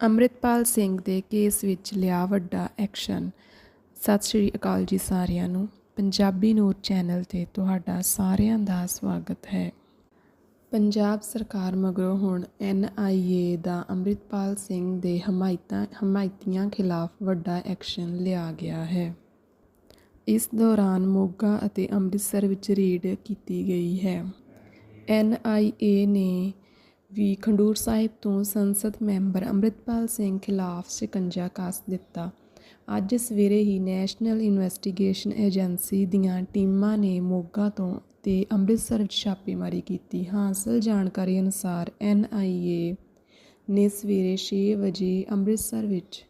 ਅੰਮ੍ਰਿਤਪਾਲ ਸਿੰਘ ਦੇ ਕੇਸ ਵਿੱਚ ਲਿਆ ਵੱਡਾ ਐਕਸ਼ਨ। ਸਤਿ ਸ਼੍ਰੀ ਅਕਾਲ ਜੀ ਸਾਰਿਆਂ ਨੂੰ। ਪੰਜਾਬੀ ਨੂਰ ਚੈਨਲ ਤੇ ਤੁਹਾਡਾ ਸਾਰਿਆਂ ਦਾ ਸਵਾਗਤ ਹੈ। ਪੰਜਾਬ ਸਰਕਾਰ ਮਗਰੋਂ ਹੁਣ ਐਨਆਈਏ ਦਾ ਅੰਮ੍ਰਿਤਪਾਲ ਸਿੰਘ ਦੇ ਹਮਾਇਤਾਂ, ਹਮਾਇਤੀਆਂ ਖਿਲਾਫ ਵੱਡਾ ਐਕਸ਼ਨ ਲਿਆ ਗਿਆ ਹੈ। ਇਸ ਦੌਰਾਨ ਮੋਗਾ ਅਤੇ ਅੰਮ੍ਰਿਤਸਰ ਵਿੱਚ ਰੇਡ ਕੀਤੀ ਗਈ ਹੈ। ਐਨਆਈਏ ਨੇ ਵੀ ਖੰਡੂਰ ਸਾਹਿਬ ਤੋਂ ਸੰਸਦ ਮੈਂਬਰ ਅੰਮ੍ਰਿਤਪਾਲ ਸਿੰਘ ਖਿਲਾਫ ਸ਼ਿਕੰਜਾ ਕੱਸ ਦਿੱਤਾ। ਅੱਜ ਸਵੇਰੇ ਹੀ ਨੈਸ਼ਨਲ ਇਨਵੈਸਟੀਗੇਸ਼ਨ ਏਜੰਸੀ ਦੀਆਂ ਟੀਮਾਂ ਨੇ ਮੋਗਾ ਤੋਂ ਤੇ ਅੰਮ੍ਰਿਤਸਰ ਵਿੱਚ ਛਾਪੇਮਾਰੀ ਕੀਤੀ। ਹਾਸਲ ਜਾਣਕਾਰੀ ਅਨੁਸਾਰ ਐਨਆਈਏ ਨੇ ਸਵੇਰੇ 6 ਵਜੇ ਅੰਮ੍ਰਿਤਸਰ ਵਿੱਚ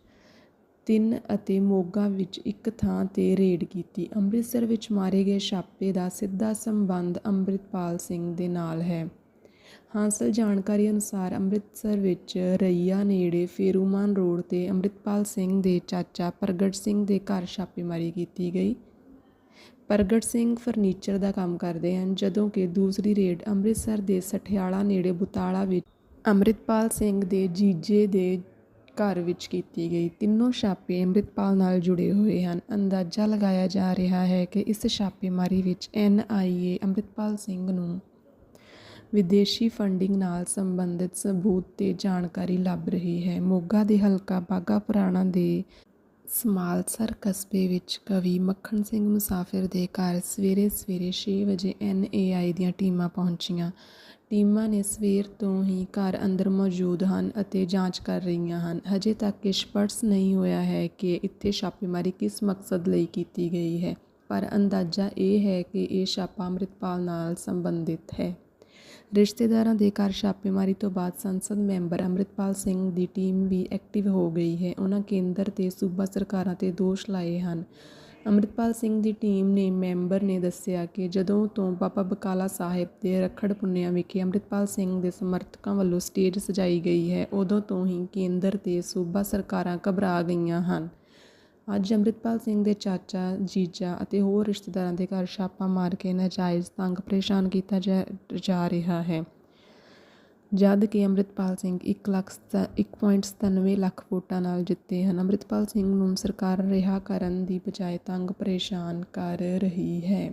ਤਿੰਨ ਅਤੇ ਮੋਗਾ ਵਿੱਚ ਇੱਕ ਥਾਂ ਤੇ ਰੇਡ ਕੀਤੀ। ਅੰਮ੍ਰਿਤਸਰ ਵਿੱਚ ਮਾਰੇ ਗਏ ਛਾਪੇ ਦਾ ਸਿੱਧਾ ਸੰਬੰਧ ਅੰਮ੍ਰਿਤਪਾਲ ਸਿੰਘ ਦੇ ਨਾਲ ਹੈ। ਹਾਸਲ ਜਾਣਕਾਰੀ ਅਨੁਸਾਰ ਅੰਮ੍ਰਿਤਸਰ ਵਿੱਚ ਰਈਆ ਨੇੜੇ ਫੇਰੂਮਾਨ ਰੋਡ ਤੇ ਅੰਮ੍ਰਿਤਪਾਲ ਸਿੰਘ ਦੇ ਚਾਚਾ ਪ੍ਰਗਟ ਸਿੰਘ ਦੇ ਘਰ ਛਾਪੇਮਾਰੀ ਕੀਤੀ ਗਈ। ਪ੍ਰਗਟ ਸਿੰਘ ਫਰਨੀਚਰ ਦਾ ਕੰਮ ਕਰਦੇ ਹਨ, ਜਦੋਂ ਕਿ ਦੂਸਰੀ ਰੇਡ ਅੰਮ੍ਰਿਤਸਰ ਦੇ ਸਠਿਆਲਾ ਨੇੜੇ ਬੁਤਾਲਾ ਵਿੱਚ ਅੰਮ੍ਰਿਤਪਾਲ ਸਿੰਘ ਦੇ ਜੀਜੇ ਦੇ ਘਰ ਵਿੱਚ ਕੀਤੀ ਗਈ। ਤਿੰਨੋਂ ਛਾਪੇ ਅੰਮ੍ਰਿਤਪਾਲ ਨਾਲ ਜੁੜੇ ਹੋਏ ਹਨ। ਅੰਦਾਜ਼ਾ ਲਗਾਇਆ ਜਾ ਰਿਹਾ ਹੈ ਕਿ ਇਸ ਛਾਪੇਮਾਰੀ ਵਿੱਚ N I A Amritpal Singh ਨੂੰ ਵਿਦੇਸ਼ੀ ਫੰਡਿੰਗ ਨਾਲ ਸੰਬੰਧਿਤ ਸਬੂਤ ਤੇ ਜਾਣਕਾਰੀ ਲੱਭ ਰਹੀ ਹੈ। ਮੋਗਾ ਦੇ ਹਲਕਾ ਬਾਗਾ ਪੁਰਾਣਾ ਦੇ ਸਮਾਲਸਰ ਕਸਬੇ ਵਿੱਚ ਕਵੀ ਮੱਖਣ ਸਿੰਘ ਮੁਸਾਫਿਰ ਦੇ ਘਰ ਸਵੇਰੇ ਸਵੇਰੇ 6 ਵਜੇ ਐਨਏਆਈ ਦੀਆਂ ਟੀਮਾਂ ਪਹੁੰਚੀਆਂ। ਟੀਮਾਂ ਨੇ ਸਵੇਰ ਤੋਂ ਹੀ ਘਰ ਅੰਦਰ ਮੌਜੂਦ ਹਨ ਅਤੇ ਜਾਂਚ ਕਰ ਰਹੀਆਂ ਹਨ। ਹਜੇ ਤੱਕ ਇਹ ਸਪਸ਼ਟ ਨਹੀਂ ਹੋਇਆ ਹੈ ਕਿ ਇੱਥੇ ਛਾਪੇਮਾਰੀ ਕਿਸ ਮਕਸਦ ਲਈ ਕੀਤੀ ਗਈ ਹੈ, ਪਰ ਅੰਦਾਜ਼ਾ ਇਹ ਹੈ ਕਿ ਇਹ ਛਾਪਾ ਅੰਮ੍ਰਿਤਪਾਲ ਨਾਲ ਸੰਬੰਧਿਤ ਹੈ। ਰਿਸ਼ਤੇਦਾਰਾਂ ਦੇ ਘਰ ਛਾਪੇਮਾਰੀ ਤੋਂ ਬਾਅਦ ਸੰਸਦ ਮੈਂਬਰ ਅੰਮ੍ਰਿਤਪਾਲ ਸਿੰਘ ਦੀ ਟੀਮ ਵੀ ਐਕਟਿਵ ਹੋ ਗਈ ਹੈ। ਉਹਨਾਂ ਕੇਂਦਰ ਤੇ ਸੂਬਾ ਸਰਕਾਰਾਂ ਤੇ ਦੋਸ਼ ਲਾਏ ਹਨ। ਅੰਮ੍ਰਿਤਪਾਲ ਸਿੰਘ ਦੀ ਟੀਮ ਨੇ ਮੈਂਬਰ ਨੇ ਦੱਸਿਆ ਕਿ ਜਦੋਂ ਤੋਂ ਬਾਬਾ ਬਕਾਲਾ ਸਾਹਿਬ ਦੇ ਰਖੜ ਪੁੰਨਿਆ ਵਿਖੇ ਅੰਮ੍ਰਿਤਪਾਲ ਸਿੰਘ ਦੇ ਸਮਰਥਕਾਂ ਵੱਲੋਂ ਸਟੇਜ ਸਜਾਈ ਗਈ ਹੈ, ਉਦੋਂ ਤੋਂ ਹੀ ਕੇਂਦਰ ਤੇ ਸੂਬਾ ਸਰਕਾਰਾਂ ਘਬਰਾ ਗਈਆਂ ਹਨ। ਅੱਜ ਅੰਮ੍ਰਿਤਪਾਲ ਸਿੰਘ ਦੇ ਚਾਚਾ, ਜੀਜਾ ਅਤੇ ਹੋਰ ਰਿਸ਼ਤੇਦਾਰਾਂ ਦੇ ਘਰ ਛਾਪਾ ਮਾਰ ਕੇ ਨਾਜਾਇਜ਼ ਤੰਗ ਪਰੇਸ਼ਾਨ ਕੀਤਾ ਜਾ ਜਾ ਰਿਹਾ ਹੈ। ਜਦ ਕਿ ਅੰਮ੍ਰਿਤਪਾਲ ਸਿੰਘ 1 ਲੱਖ 1.97 ਲੱਖ ਵੋਟਾਂ ਨਾਲ ਜਿੱਤੇ ਹਨ, ਅੰਮ੍ਰਿਤਪਾਲ ਸਿੰਘ ਨੂੰ ਸਰਕਾਰ ਰਿਹਾ ਕਰਨ ਦੀ ਬਜਾਏ ਤੰਗ ਪਰੇਸ਼ਾਨ ਕਰ ਰਹੀ ਹੈ।